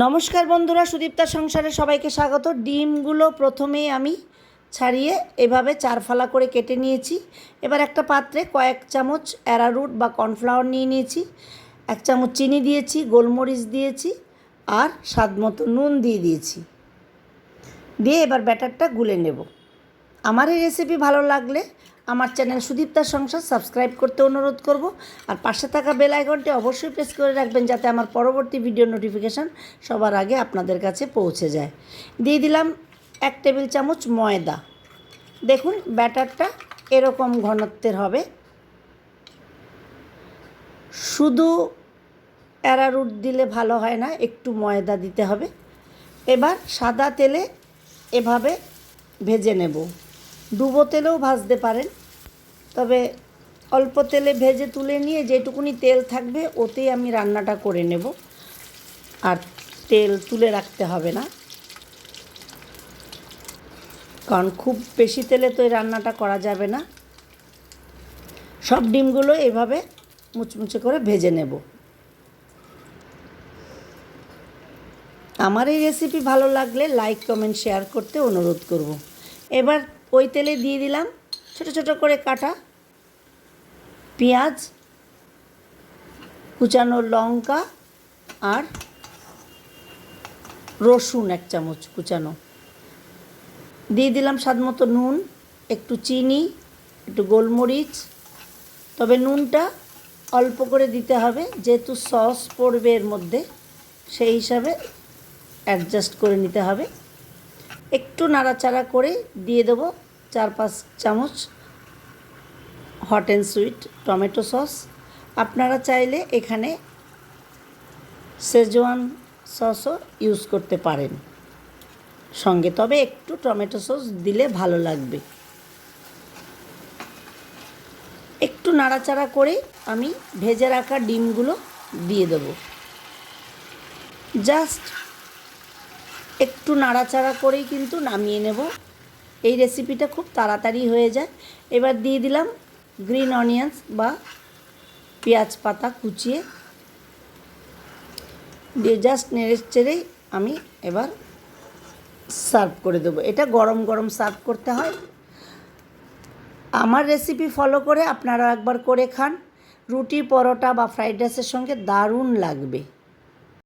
নমস্কার বন্ধুরা, সুদীপ্তার সংসারে সবাইকে স্বাগত। ডিমগুলো প্রথমেই আমি ছাড়িয়ে এভাবে চারফালা করে কেটে নিয়েছি। এবার একটা পাত্রে কয়েক চামচ অ্যারারুট বা কর্নফ্লাওয়ার নিয়ে নিয়েছি, এক চামচ চিনি দিয়েছি, গোলমরিচ দিয়েছি আর স্বাদ মতো নুন দিয়ে দিয়েছি। দিয়ে এবার ব্যাটারটা গুলে নেব। আমার এই রেসিপি ভালো লাগলে আমার চ্যানেল সুদীপ্তার সংসার সাবস্ক্রাইব করতে অনুরোধ করব। আর পাশে থাকা বেল আইকনটি অবশ্যই প্রেস করে রাখবেন যাতে আমার পরবর্তী ভিডিও নোটিফিকেশান সবার আগে আপনাদের কাছে পৌঁছে যায়। দিয়ে দিলাম এক টেবিল চামচ ময়দা। দেখুন ব্যাটারটা এরকম ঘনত্বের হবে। শুধু অ্যারারুট দিলে ভালো হয় না, একটু ময়দা দিতে হবে। এবার সাদা তেলে এভাবে ভেজে নেব। ডুবো তেলেও ভাজতে পারেন। তবে অল্প তেলে ভেজে তুলে নিয়ে যেটুকুনি তেল থাকবে, ওতেই আমি রান্নাটা করে নেব। আর তেল তুলে রাখতে হবে না। কারণ খুব বেশি তেলে তো এই রান্নাটা করা যাবে না। সব ডিমগুলো এভাবে মুচমুচে করে ভেজে নেব। আমার এই রেসিপি ভালো লাগলে লাইক কমেন্ট শেয়ার করতে অনুরোধ করব। এবার ওই তেলে দিয়ে দিলাম ছোট ছোট করে কাটা পেঁয়াজ, কুচানো লঙ্কা আর রসুন এক চামচ কুচানো। দিয়ে দিলাম স্বাদ মতো নুন, একটু চিনি, একটু গোলমরিচ। তবে নুনটা অল্প করে দিতে হবে, যেহেতু সস পড়বে এর মধ্যে, সেই হিসাবে অ্যাডজাস্ট করে নিতে হবে। একটু নাড়াচাড়া করে দিয়ে দেবো চার পাঁচ চামচ hot and sweet tomato sauce আপনারা চাইলে এখানে সেজওয়ান সসও ইউজ করতে পারেন। সঙ্গে তবে একটু টমেটো সস দিলে ভালো লাগবে। একটু নাড়াচাড়া করে আমি ভেজে রাখা ডিমগুলো দিয়ে দেবো। জাস্ট একটু নাড়াচাড়া করেই কিন্তু নামিয়ে নেব। এই রেসিপিটা খুব তাড়াতাড়ি হয়ে যায়। এবার দিয়ে দিলাম গ্রিন অনিয়ন্স বা পেঁয়াজ পাতা কুচিয়ে। দিয়ে জাস্ট নেড়ে চেড়েই আমি এবার সার্ভ করে দেবো। এটা গরম গরম সার্ভ করতে হয়। আমার রেসিপি ফলো করে আপনারা একবার করে খান। রুটি, পরোটা বা ফ্রাইড রাইসের সঙ্গে দারুণ লাগবে।